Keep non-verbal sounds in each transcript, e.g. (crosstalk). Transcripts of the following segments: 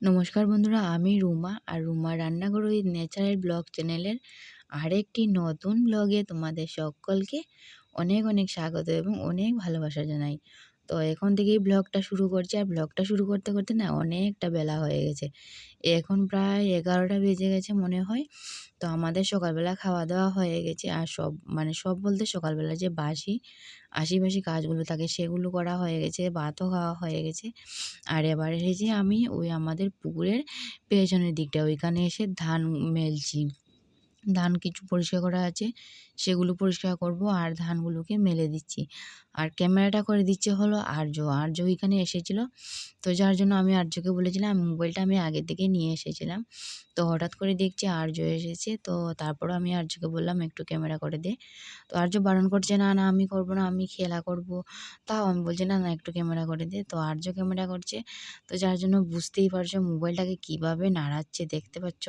নমস্কার বন্ধুরা, আমি রুমা আর রুমা রান্নাঘর ওই ন্যাচারাল ব্লগ চ্যানেলের আরেকটি নতুন ব্লগে তোমাদের সকলকে অনেক অনেক স্বাগত এবং অনেক ভালোবাসা জানাই। তো এখন থেকেই ব্লগটা শুরু করছি। আর ব্লগটা শুরু করতে করতে না অনেকটা বেলা হয়ে গেছে। এখন প্রায় এগারোটা বেজে গেছে মনে হয়। তো আমাদের সকালবেলা খাওয়া দাওয়া হয়ে গেছে। আর সব মানে সব বলতে সকালবেলা যে বাসি, আশিপাশি কাজগুলো থাকে সেগুলো করা হয়ে গেছে, ভাতও খাওয়া হয়ে গেছে। আর এবার এসেছি আমি ওই আমাদের পুকুরের পেছনের দিকটা, ওইখানে এসে ধান মেলছি। ধান কিছু পরিষ্কার করা আছে। সেগুলো পরিষ্কার করব আর ধানগুলোকে মেলে দিচ্ছি। আর ক্যামেরাটা করে দিচ্ছে হলো আর্য। আর্য ওইখানে এসেছিল। তো যার জন্য আমি আর্যকে বলেছিলাম, মোবাইলটা আমি আগের থেকে নিয়ে এসেছিলাম। তো হঠাৎ করে দেখছি আর্য এসেছে। তো তারপরও আমি আর্যকে বললাম, একটু ক্যামেরা করে দে। তো আর্য বারণ করছে, না না, আমি করব না, আমি খেলা করব। তাও আমি বলছি, না না, একটু ক্যামেরা করে দে। তো আর্য ক্যামেরা করছে। তো যার জন্য বুঝতেই পারছ মোবাইলটাকে কীভাবে নাড়াচ্ছে, দেখতে পাচ্ছ?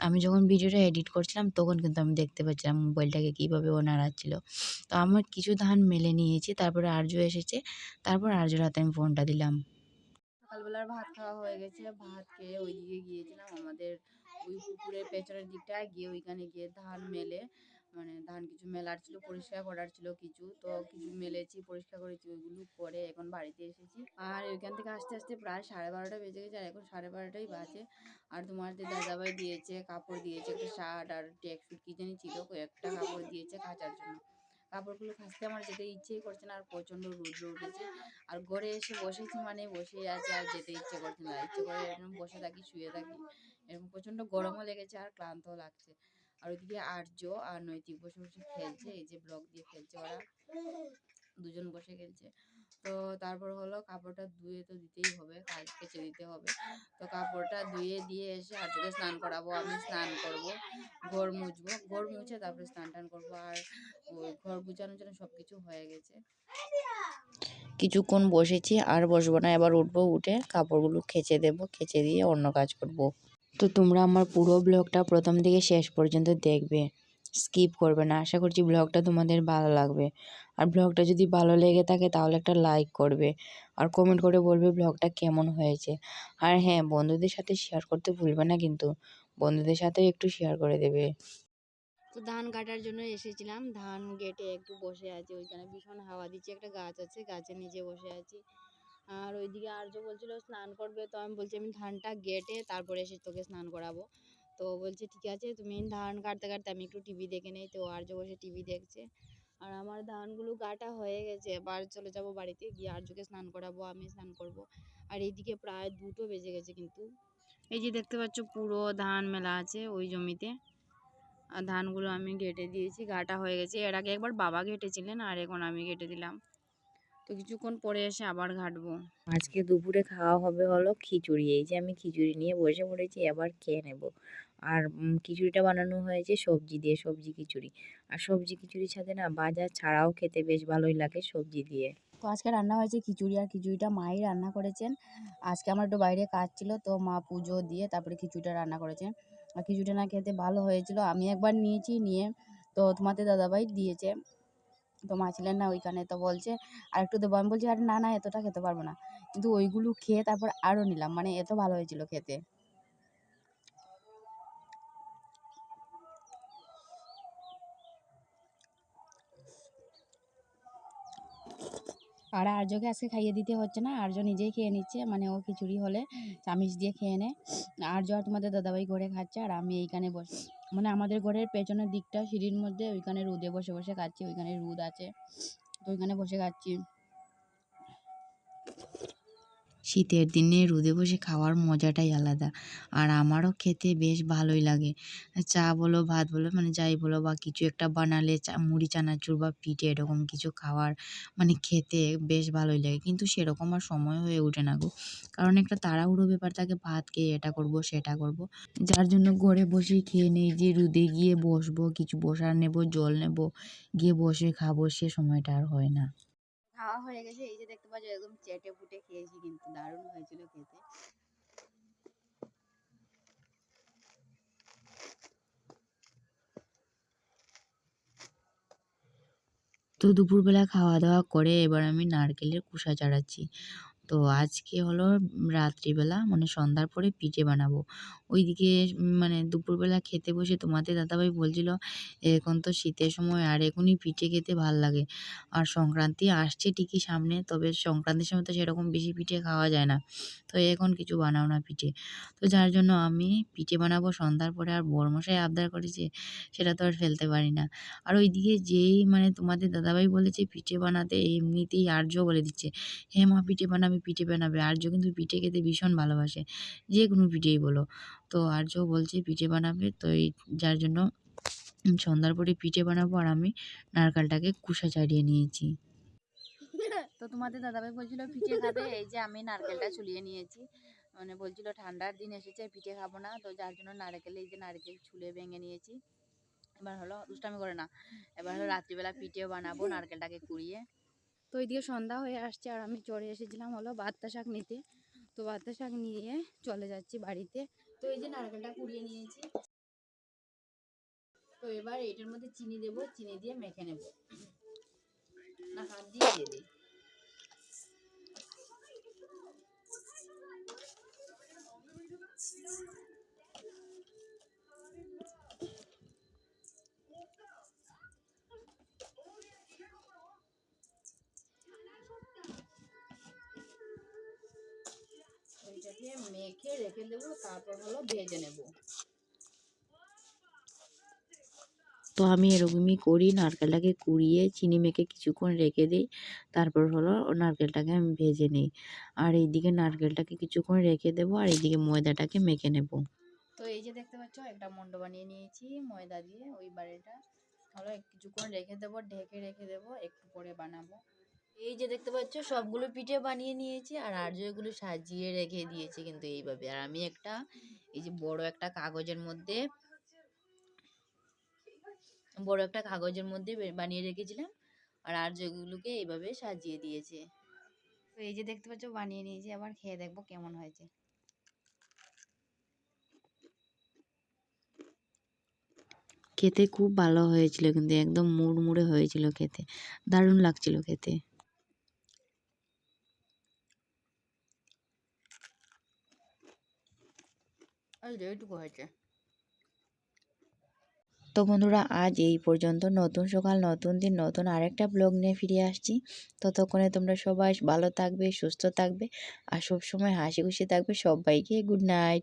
আমি যখন ভিডিওটা এডিট করছিলাম, তখন কিন্তু আমি দেখতে পাচ্ছিলাম মোবাইলটাকে কীভাবে ও নাড়াচ্ছিল তো আমার কিছু ধান মেলে নিয়েছি, তারপরে আর্য এসেছে, তারপর আর্যর হাতে আমি ফোনটা দিলাম। সকালবেলার ভাত খাওয়া হয়ে গেছে, ভাত খেয়ে ওইদিকে গিয়েছিলাম আমাদের ওই পুকুরের পেছনের দিকটায়, গিয়ে ওইখানে গিয়ে ধান মেলে। মানে ধান কিছু মেলার ছিল, পরিষ্কার করার ছিল কিছু, তো কিছু মেলেছি, পরিষ্কার করেছি ওইগুলো করে এখন বাড়িতে এসেছি। আর ওইখান থেকে আসতে আসতে প্রায় সাড়ে বারোটা বেজে গেছে, আর এখন সাড়ে বারোটাই বাজে। আর তোমার যে দাদাভাই দিয়েছে, কাপড় দিয়েছে, একটা শার্ট আর ট্যাক্সুট কি জানি ছিল কয়েকটা কাপড় দিয়েছে কাচার জন্য। কাপড়গুলো কাচতে আমার যেতে ইচ্ছেই করছে না, আর প্রচণ্ড রৌদ্র উঠেছে। আর ঘরে এসে বসেছি মানে বসেই আছে, আর যেতে ইচ্ছে করছে না, ইচ্ছে করে এরকম বসে থাকি, শুয়ে থাকি। এরকম প্রচণ্ড গরমও লেগেছে আর ক্লান্তও লাগছে। আর ওইদিকে আর্য আর নৈতিক বসে বসে খেলছে, এই যে ব্লক দিয়ে খেলছে ওরা। দুজন বসে খেলছে। তো তারপর হলো কাপড়টা ধুয়ে তো দিতেই হবে, কাজ কেচে দিতে হবে। তো কাপড়টা ধুয়ে দিয়ে এসে আর্যকে স্নান করাবো, আমি স্নান করব, ঘর মুছবো। ঘর মুছে তারপরে স্নান টান করব আর ঘর গুছানোর জন্য সব কিছু হয়ে গেছে। কিছুক্ষণ বসেছি, আর বসবো না, এবার উঠবো, উঠে কাপড়গুলো খেচে দেবো খেচে দিয়ে অন্য কাজ করব। তো তোমরা আমার পুরো ব্লগটা প্রথম থেকে শেষ পর্যন্ত দেখবে। স্কিপ করবে না। আশা করছি ব্লগটা তোমাদের ভালো লাগবে। আর ব্লগটা যদি ভালো লেগে থাকে তাহলে একটা লাইক করবে আর কমেন্ট করে বলবে ব্লগটা কেমন হয়েছে। আর হ্যাঁ বন্ধুদের সাথে শেয়ার করতে ভুলবে না কিন্তু। বন্ধুদের সাথে একটু শেয়ার করে দেবে। তো ধান কাটার জন্য এসেছিলাম। ধান গেটে একটু বসে আছি। ওইখানে ভীষণ হাওয়া দিচ্ছে। একটা গাছ আছে। গাছের নিচে বসে আছি। আর ওইদিকে আর্য বলছিল, স্নান করবে। তো আমি বলছি, আমি ধানটা গেটে তারপরে এসে তোকে স্নান করাবো। তো বলছে, ঠিক আছে, তুমি ধান কাটতে কাটতে আমি একটু টিভি দেখে নেই। তো আর্য বসে টিভি দেখছে। আর আমার ধানগুলো কাটা হয়ে গেছে। এবার চলে যাব বাড়িতে, গিয়ে আর্যকে স্নান করাবো, আমি স্নান করব। আর এইদিকে প্রায় দুটো বেজে গেছে কিন্তু। এই যে দেখতে পাচ্ছ, পুরো ধান মেলা আছে ওই জমিতে। আর ধানগুলো আমি ঘেটে দিয়েছি ঘাটা হয়ে গেছে। এর আগে একবার বাবা ঘেটেছিলেন আর এখন আমি ঘেটে দিলাম। তো কিছুক্ষণ পরে এসে আবার ঘাটবো। আজকে দুপুরে খাওয়া হবে হলো খিচুড়ি। এই যে আমি খিচুড়ি নিয়ে বসে পড়েছি এবার খেয়ে নেব। আর খিচুড়িটা বানানো হয়েছে সবজি দিয়ে সবজি খিচুড়ি। আর সবজি খিচুড়ির সাথে না বাজার ছাড়াও খেতে বেশ ভালোই লাগে সবজি দিয়ে। তো আজকে রান্না হয়েছে খিচুড়ি আর খিচুড়িটা মাই রান্না করেছেন। আজকে আমার একটু বাইরে কাজ ছিল তো মা পুজো দিয়ে তারপরে খিচুড়িটা রান্না করেছেন আর খিচুড়িটা না খেতে ভালো হয়েছিল। আমি একবার নিয়েছি নিয়ে তো তোমাদের দাদাভাই দিয়েছে। তো মা ছিলেন না ওইখানে, তো বলছে, আর একটু দেবো। আমি বলছি, আরে না না, এতটা খেতে পারব না। কিন্তু ওইগুলো খেয়ে তারপর আরও নিলাম মানে এত ভালো হয়েছিল খেতে। আর আর্যকে আজকে খাইয়ে দিতে হচ্ছে না আর্য নিজেই খেয়ে নিচ্ছে মানে ও খিচুড়ি হলে চামিচ দিয়ে খেয়ে নেয় আর্য আর তোমাদের দাদাভাই ঘরে খাচ্ছে আর আমি এইখানে বসে মানে আমাদের ঘরের পেছনের দিকটা সিঁড়ির মধ্যে ওইখানে রোদে বসে বসে খাচ্ছি ওইখানে রোদ আছে তো ওইখানে বসে খাচ্ছি। শীতের দিনে রোদে বসে খাওয়ার মজাটাই আলাদা। আর আমারও খেতে বেশ ভালোই লাগে। চা বলো, ভাত বলো মানে যাই বলো বা কিছু একটা বানালে চা, মুড়ি, চানাচুর বা পিঠে এরকম কিছু খাওয়ার মানে খেতে বেশ ভালোই লাগে। কিন্তু সেরকম আর সময় হয়ে ওঠে না গো। কারণ একটা তাড়াহুড়ো ব্যাপার থাকে, ভাত খেয়ে এটা করব, সেটা করব। যার জন্য ঘরে বসে খেয়ে নেই যে রোদে গিয়ে বসবো, কিছু বসার নেব, জল নেব, গিয়ে বসে খাব, সে সময়টা আর হয় না। খাওয়া হয়ে গেছে। এই যে দেখতে পাচ্ছ, একদম চেটে ফুটে খেয়েছি কিন্তু, দারুণ হয়েছিল খেতে। তো দুপুরবেলা খাওয়া দাওয়া করে এবার আমি নারকেলের কুসা চাড়াচ্ছি। তো আজকে হলো রাত্রিবেলা মানে সন্ধ্যার পরে পিঠে বানাবো। ওইদিকে মানে দুপুরবেলা খেতে বসে তোমাদের দাদাভাই বলছিল, এখন তো শীতের সময় আর এখনই পিঠে খেতে ভালো লাগে। আর সংক্রান্তি আসছে ঠিকই সামনে, তবে সংক্রান্তির সময় তো সেরকম বেশি পিঠে খাওয়া যায় না। তো এখন কিছু বানাও না পিঠে। তো যার জন্য আমি পিঠে বানাবো, সন্ধ্যার পরে আর বড়মশাই আবদার করেছে, সেটা তো আর ফেলতে পারি না। আর ওইদিকে যেই মানে তোমাদের দাদাভাই বলেছে, পিঠে বানাতে এমনিতেই আর্য বলে দিচ্ছে। হ্যাঁ মা, পিঠে বানাবে। পিঠে বানাবে। আর্য কিন্তু পিঠে খেতে ভীষণ ভালোবাসে। যে কোনো পিঠেই বলো। তো আর্য বলছে পিঠে বানাবে। তো এই যার জন্য সন্ধ্যার পরে পিঠে বানাবো আর আমি নারকেলটাকে কুসা ছাড়িয়ে নিয়েছি। (laughs) তো তোমাদের দাদাভাই বলছিল পিঠে খাবে। এই যে আমি নারকেলটা ছুলিয়ে নিয়েছি। মানে বলছিল ঠান্ডার দিন এসেছে, পিঠে খাব না। তো যার জন্য নারকেল, এই যে নারকেল ছুলে ভেঙে নিয়েছি। এবার হলো দুষ্টামি করে না এবার হলো রাত্রিবেলা পিঠেও বানাবো নারকেলটাকে কুড়িয়ে। তো ওইদিকে সন্ধ্যা হয়ে আসছে আর আমি চড়ে এসেছিলাম হলো বাত্তা শাক নিতে। তো বাত্তা শাক নিয়ে চলে যাচ্ছি বাড়িতে। তো এই যে নারকেলটা কুড়িয়ে নিয়েছি। তো এবার এটার মধ্যে চিনি দেবো, চিনি দিয়ে মেখে নেব। না, হাত দিয়ে দিয়ে দিই। মেখে রেখে দেবো তারপর হলো ভেজে নেব। তো আমি এরকমই করি নারকেলটাকে কুড়িয়ে চিনি মেখে কিছুক্ষণ রেখে দিই তারপর হলো নারকেলটাকে আমি ভেজে নিই। আর এইদিকে নারকেলটাকে কিছুক্ষণ রেখে দেবো আর এইদিকে ময়দাটাকে মেখে নেব। তো এই যে দেখতে পাচ্ছ একটা মন্ড বানিয়ে নিয়েছি ময়দা দিয়ে ওই বাড়িটা। হলো কিছুক্ষণ রেখে দেবো ঢেকে রেখে দেবো একটু পরে বানাবো। এই যে দেখতে পাচ্ছ, সবগুলো পিঠে বানিয়ে নিয়েছি আর আর্য এগুলো সাজিয়ে রেখে দিয়েছি কিন্তু এইভাবে। আর আমি একটা, এই যে বড় একটা কাগজের মধ্যে, বড় একটা কাগজের মধ্যে বানিয়ে রেখেছিলাম আর আর্য এগুলোকে এইভাবে সাজিয়ে দিয়েছে। তো এই যে দেখতে পাচ্ছ, বানিয়ে নিয়েছি, আবার খেয়ে দেখব কেমন হয়েছে। খেতে খুব ভালো হয়েছিল কিন্তু একদম মুড়মুড়ে হয়েছিল খেতে, দারুণ লাগছিল খেতে। এইটুকু হয়েছে। তো বন্ধুরা, আজ এই পর্যন্ত। নতুন সকাল, নতুন দিন, নতুন আরেকটা ব্লগ নিয়ে ফিরে আসছি। ততক্ষণে তোমরা সবাই ভালো থাকবে, সুস্থ থাকবে, আর সবসময় হাসি খুশি থাকবে। সবাইকে গুড নাইট।